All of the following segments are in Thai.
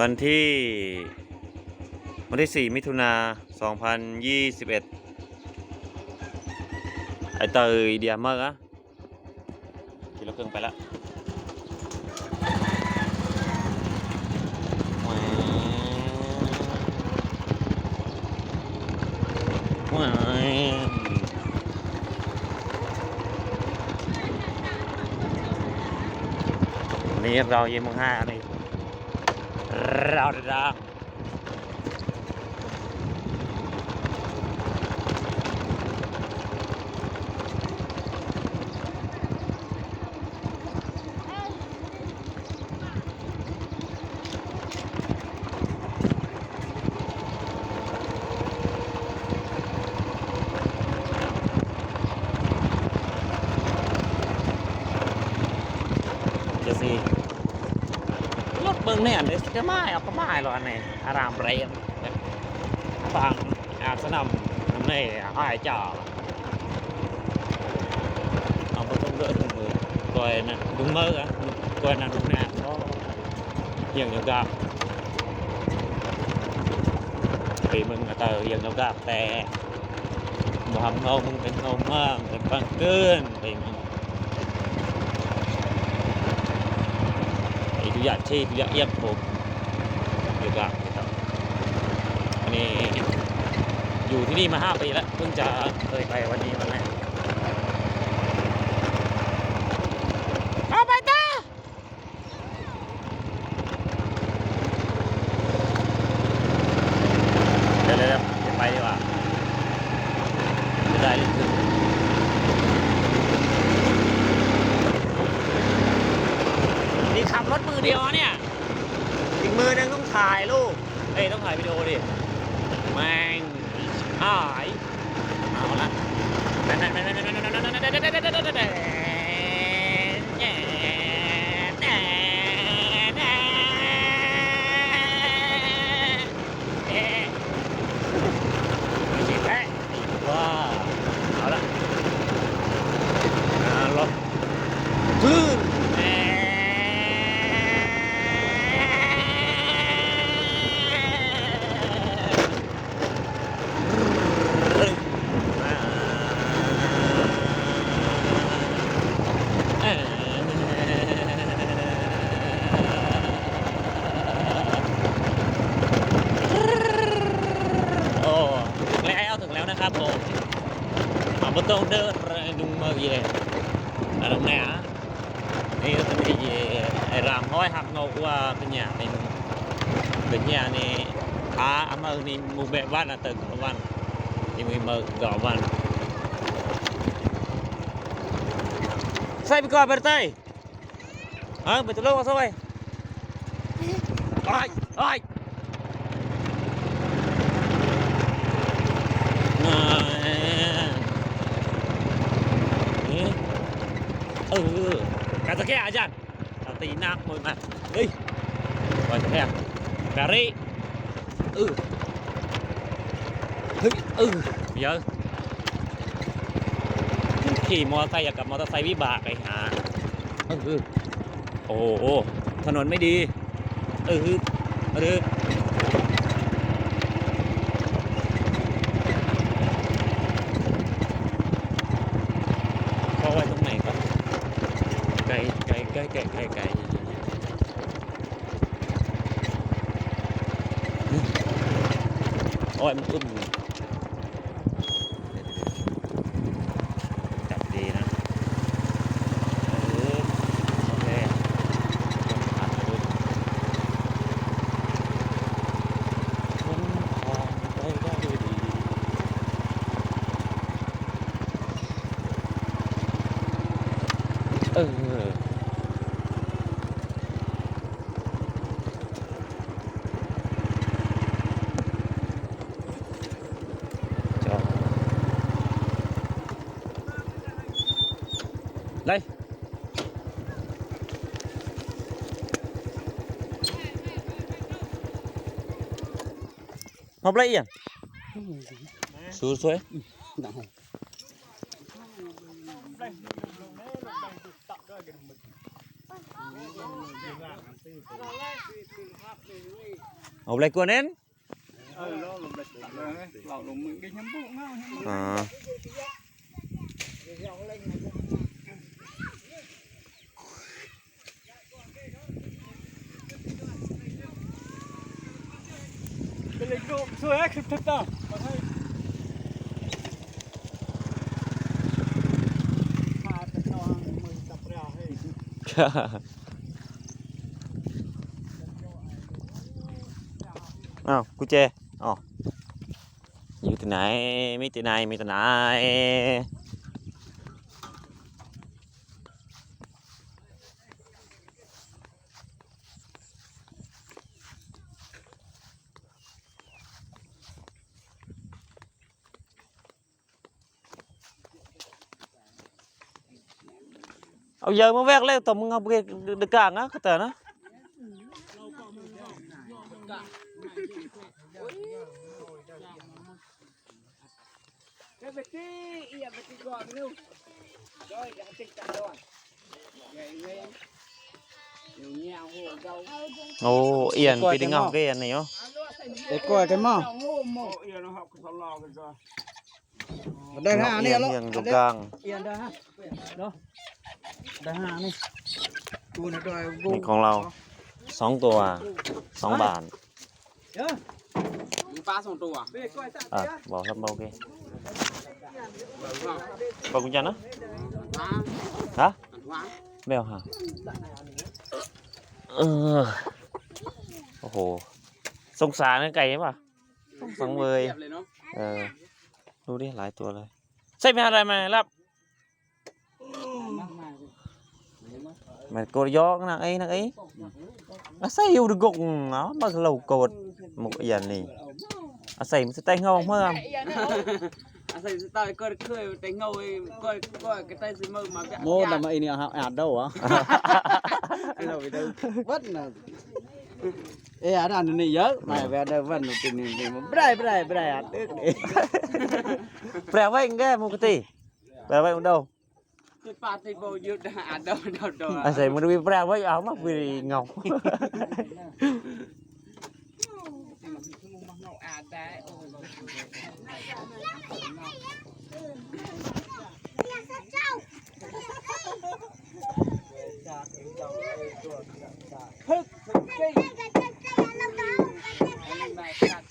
วันที่ วันที่ 4 มิถุนา2021 ไอเตยเดียมากอะกิโลครึ่องไปละว้าวนี้เราเยี่ยมห้า Prawda. pengen deh sedemai apa mai lo aneh aram rain bang à senam này hai chảo ông có không đỡ đúng mơ coi nè đúng mơ á coi nè đúng nè nó dần nhau gặp thì mình là từ dần nhau gặp tè mà hầm ngôn mình ngôn mơ mình bằng cơn thì mình ริยะเทริยะเอียบผมหรือเปล่าครับอันนี้อยู่ที่นี่มาห้าปีแล้วเพิ่งจะเคยไปวันนี้มันแรกเอาไปต่อเดี๋เลยวไปดีกว่าไม่ได้เลยคือ ขับรถมือเดียวเนี่ย อีกมือนึงต้องถ่ายรูปเอ้ยต้องถ่ายวิดีโอดิแม่งหาย ở đông nè á thì tình gì làm hối hạt ngô của à, cái nhà này, cái nhà này à âm ơn đi mua bẹ văn là từ gõ văn thì mình mở gõ văn sai bị coi bên tay? À bị luôn lúc sao vậy? Ai ai เออการตะแคอาจารย์ตีนักมวยมาเฮ้ยบอตะแคแบรี่เออเฮ้ยเออเยอะขี่มอเตอร์ไซค์กับมอเตอร์ไซค์วิบากไปหาเออโอ้ถนนไม่ดี เออเออ อ้ยมันอึ้มจับ đây. Học lấy à? Xuống xuống. Học lấy quần em ờ. à. ยกว่านั้น ờ lo lồng địch lọ lồng mình cái nhắm bụng nào อ๋อ cái lịch độ xưa ấy kịp thật đâu mà thấy mà phải cho mình tập ra hay อ้าวกุญแจอ๋ออยู่ที่ไหนมีที่ไหนมีที่ไหน เอาเยอะมาแวกเลยต่อมึงเอาไปดึกกลางนะก็แต่นะ cái việc đi iya việc đi gọn luôn rồi đã tích cả rồi vậy nghe nhiều nhào hồ đâu โอ้เอียนไปดึงเอาเกอียนนี่เนาะ để coi cái mò iya nó học cái lo cái rồi đây เนาะ hà เอีย này น lo เอียนอยู่กลาง yên đây ha đó đây hà này tu nó đòi นี่ของเราสองตัวสองบาท nhớ ba sòng tù à về coi sao อะบอกครับบอกโอเคบอกกุญแจนะ hóa ฮะ hóa ไม่เอาฮะเออโอ้โหสงสารนะไก่ป่ะสังเวย đẹp lên nó เออดูดิหลายตัวเลยใส่ไปหาอะไรมารับ มันโกรยอกนักไอ้นักไอ้อาศัยอยู่ดึกกเนาะมาเราโกรธหมกยันนี่อาศัยมันจะแต่งเงาเมื่อ à thầy tao coi cười tay ngầu coi coi cái tay gì mơ mà vẽ mô là mày nè ạt đâu hả cái đâu đâu vất là ê ạt ăn này nhớ mày về đây vân một tình này mà brai brai brai ạt được đi แปลว่าอย่างไงมุกติแปลว่าอย่างเดียว cái pa tay bầu yêu đã à đâu đâu đâu อาศัยมันมีแปลว่าเอามาวีเงา à đấy thức thức đi anh bài cắt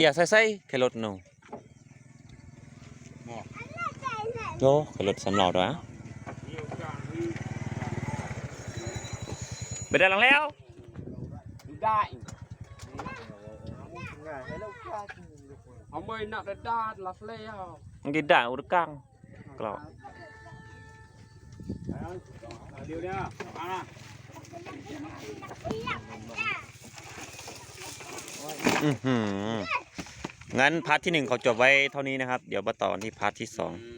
อย่าใส่ใส่แค่รถหนูโยแค่รถสำหรับด้ว ยไปได้หลังแล้ว đại ông ơi nặng đất đa là leo มันกินด่างอุดกังกรอบ điều nha à อือหืองั้นพาร์ทที่หนึ่งเขาจบไว้เท่านี้นะครับ เดี๋ยวมาต่อที่พาร์ทที่สอง ừ.